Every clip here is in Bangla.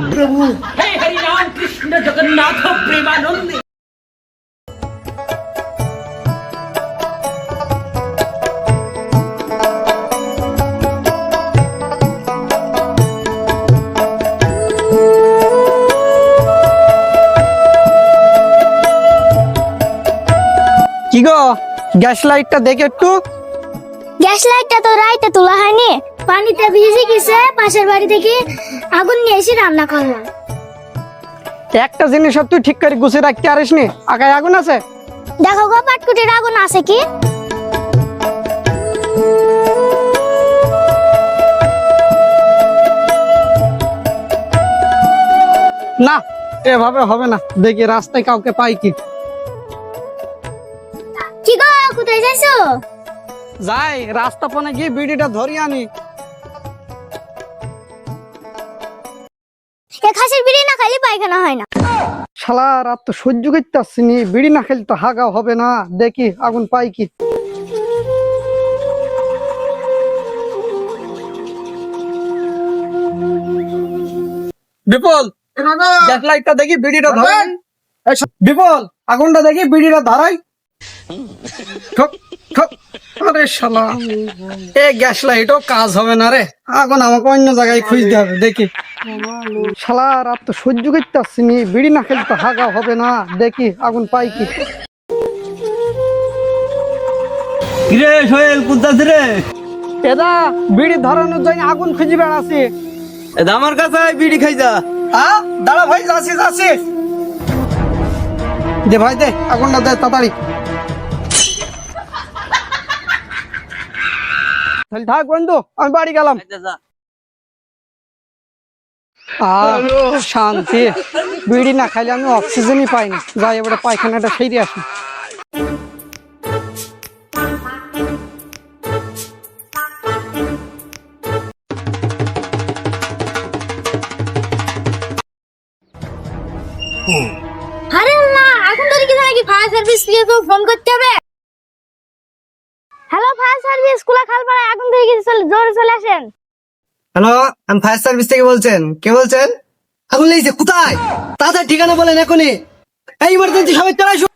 প্রভু हे हरि राम कृष्ण जगन्नाथ प्रेमानंद কি গো গ্যাস লাইটটা দেখে একটু গ্যাস লাইটটা তো রাইতে তোলা হয়নি পানিতে ভিজে গেছে পাশের বাড়ি থেকে আগুন নিয়ে এসে রান্না করলাম। একটা জিনিস সব তুই ঠিক করে গুছিয়ে রাখতে পারিস নি আগায় আগুন আছে? দেখো গো পাটকুটির আগুন আছে কি? না এভাবে হবে না। দেখি রাস্তায় কাউকে পাই কি। কি গো কোথায় যাইছো? যাই রাস্তা পনে গিয়ে বিড়িটা ধরি আনি। পায়খানা হয় না। শালা রাত তো সহ্য করতে আসছিনি নি বিড়ি না খেলে তো হাগা হবে না। দেখি আগুন পাই কি। বিপুল গ্যাস লাইটটা দেখি বিড়িটা ধরাই। বিপুল আগুনটা দেখি বিড়িটা ধরাই। আরে শালা। এ গ্যাস লাইটও কাজ হবে না রে। আগুন আমাকে অন্য জায়গায় খুঁজতে হবে দেখি। শালা রাত তো সহ্য করতে পারছি নি। বিড়ি না খেলে তো হাগা হবে না। দেখি আগুন পাই কি। কিরে সোহেল কুদ্দাস রে? এদা বিড়ি ধরানোর জন্য আগুন খুঁজে বেড়াচ্ছি। এ আমার কাছে বিড়ি খাই যা। হ্যাঁ দাঁড়া ভাই যাচ্ছি যাচ্ছি। দে ভাই দে আগুনটা দে তাড়াতাড়ি। তাহলে থাক বন্ধু আমি বাড়ি গেলাম। শান্তি বিড়ি না খাইলে আমি অক্সিজেনই পাই না যাই এবারে পায়খানাটা সেরে আসি। আরে না এখন ধরে কি ফায়ার সার্ভিস দিয়ে তো ফোন করতে হবে? হ্যালো ফায়ার সার্ভিস কুলা খালপাড়া এখন থেকে কিছু জোরে চলে আসেন হ্যালো আমি ফায়ার সার্ভিস থেকে বলছেন কে বলছেন আগুন লেগেছে কোথায় তাদের ঠিকানা বলেন এখনই এই ইমার্জেন্সি সবাই চলে আসুন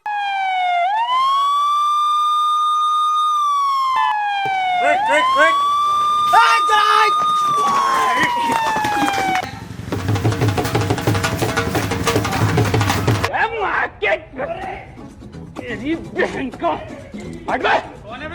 Get! Get! Get! Get! Get!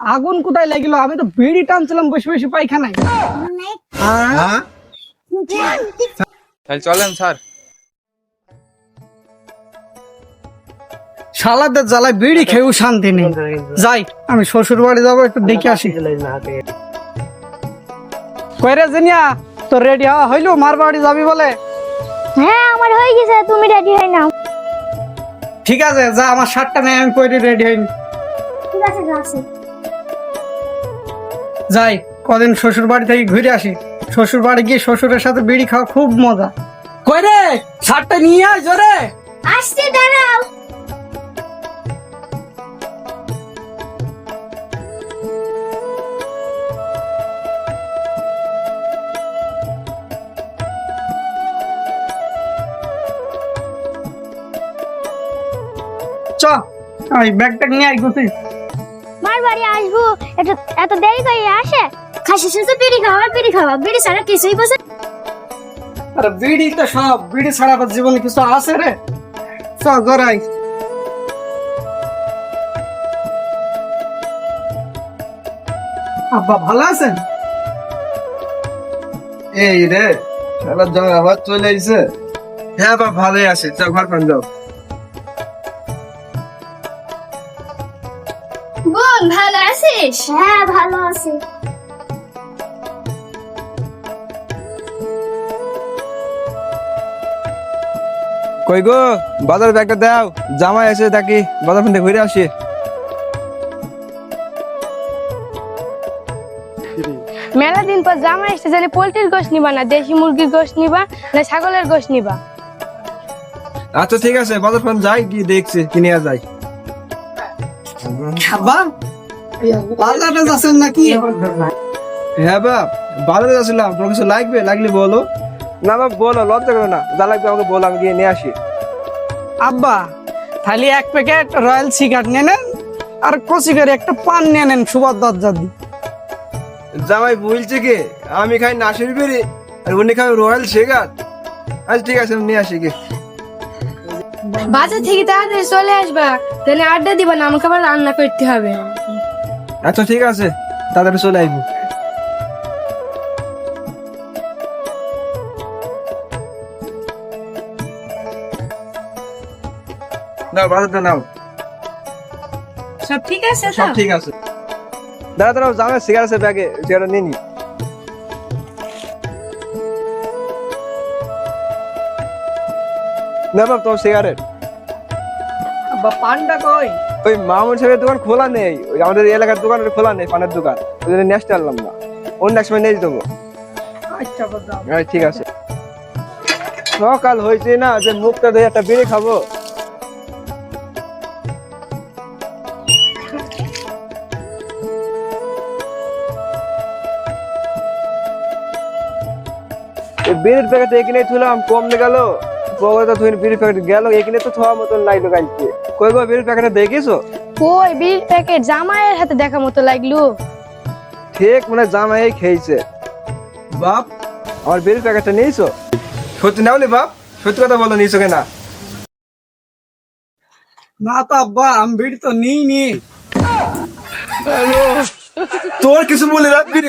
আগুন কোথায় লাগিল? আমি তো বিড়ি টানছিলাম বসে বসে পায়খানায়। তাহলে চলেন স্যার। শালাদের জ্বালায় বিড়ি খেয়েও শান্তি নেই। যাই আমি শ্বশুর বাড়ি যাব একটু দেখে আসি। কয়রে জিনিয়া তোর রেডি হওয়া হইল? মার বাড়ি যাবি বলে? হ্যাঁ আমার হয়ে গেছে তুমি রেডি হয়ে নাও। ঠিক আছে যা আমার শার্টটা নেই আমি পরে রেডি হইনি। ঠিক আছে যাচ্ছি যাই কদিন শ্বশুর বাড়ি থেকে ঘুরে আসি। শ্বশুর বাড়ি গিয়ে শ্বশুরের সাথে বিড়ি খাওয়া খুব মজা। কই রে শার্টটা নিয়ে আয় জোরে। আসতে দাঁড়াও। চ ওই ব্যাগটা নিয়ে আয় গুছি মার বাড়ি আসব। এত এত দেরি করে আসে? খাসি শুধু বিড়ি খাওয়া বিড়ি খাওয়া। বিড়ি ছাড়া কিছুই বসে আরে বিড়ি তো সব বিড়ি ছাড়া আবার জীবনে কিছু আছে রে? চ গড়াই আব্বা ভালো আছেন? এই রে খেলার জন্য আবার চলে আইছে। হ্যাঁ বা ভালোই আছে। চল ঘর পান যাও। বোন ভালো আছিস? হ্যাঁ ভালো আছি। কই গো বাজার ব্যাগটা দাও জামাই এসে দেখি বাজার ফোন ঘুরে আসি। মেলা দিন পর জামা এসে জানি পোল্ট্রির গোশ নিবা না দেশি মুরগির গোশ নিবা না ছাগলের গোশ নিবা। আচ্ছা ঠিক আছে বাজার ফোন যাই কি দেখছি কিনে যাই। আব্বা বাজারে যাচ্ছেন নাকি? হ্যাঁ বাপ বাজারে যাচ্ছিলাম তোমার কিছু লাগবে? লাগলে বলো। না বাপ বলো লজ্জা করো না। যা লাগবে আমাকে বলো আমি গিয়ে নিয়ে আসি। আব্বা তাহলে এক প্যাকেট রয়্যাল সিগারেট নিয়ে নেন আর কচি করে একটা পান নিয়ে নেন সুবাদ দরজা দি জামাই বলছে কি আমি খাই নাসির বিড়ি আর উনি খাই রয়্যাল শেগার আচ্ছা ঠিক আছে আমি নিয়ে আসি কি বাজার থেকে তাড়াতাড়ি চলে আসবা। তাহলে আড্ডা দিবা না আমাকে আবার রান্না করতে হবে। আচ্ছা ঠিক আছে। তাড়াতাড়ি চলে আসব নাও বাজারটা নাও। সব ঠিক আছে সব ঠিক আছে। দাঁড়া দাঁড়াও জামাই সিগারেট আছে ব্যাগে সিগারেট নিয়ে নি। বাপ তোমার সিগারেট পানটা কই? ওই মামুন সাহেবের দোকান খোলা নেই। ওই আমাদের এলাকার দোকান খোলা নেই পানের দোকান। ওই জন্য নিয়ে আসতে পারলাম না। অন্য এক সময় নিয়ে দেবো আচ্ছা হ্যাঁ ঠিক আছে। সকাল হয়েছে না যে মুখটা ধুয়ে একটা বিড়ি খাব। এই বিড়ির প্যাকেট এখানে থুলাম কম গেল। তুই প্যাকেট গেল এখানে তো মতন লাগল গাইতে কই গো প্যাকেটে দেখিছো বিল প্যাকেট জামাইয়ের হাতে দেখা মতো লাগল। ঠিক মানে জামাই খেয়েছে। বাপ আমার বিড়ির প্যাকেটটা নিয়েছো? সত্যি নাওনি বাপ? সত্যি কথা বলো নিয়েছো কেনা? না তো আব্বা আমি বিড়ি তো নিই নি তোর কিছু বলে রাখ বিড়ি